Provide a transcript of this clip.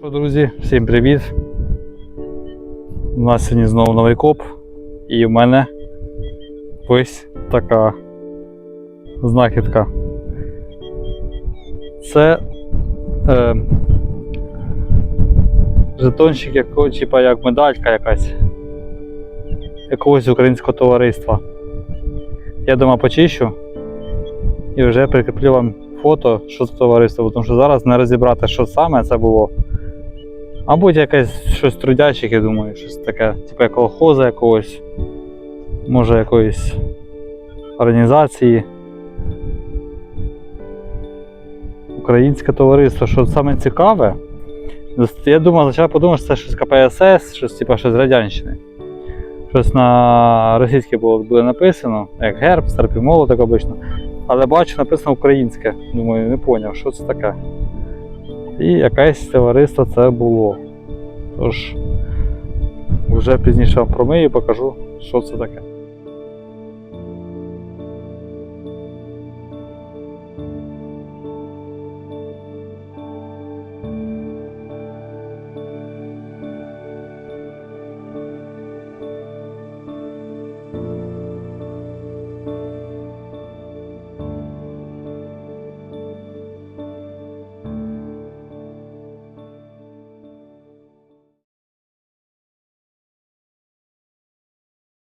Що, друзі, всім привіт! У нас сьогодні знову новий коп, і в мене ось така знахідка. Це е, жетончик, якого, типа як медалька якась якогось українського товариства. Я дома почищу і вже прикріплю вам фото, що це товариство, тому що зараз не розібрати, що саме це було. Мабуть, якесь щось трудячих, я думаю, щось таке, типу колхоза якогось, може якоїсь організації. Українське товариство, що саме цікаве, я думав, спочатку подумав, що це щось КПСС, щось типу щось Радянщини. Щось на російській було, буде написано, як герб, серп і молот, обично. Але бачу, написано українське. Думаю, не зрозумів, що це таке. І якесь товариство це було. Тож, вже пізніше промию і покажу, що це таке.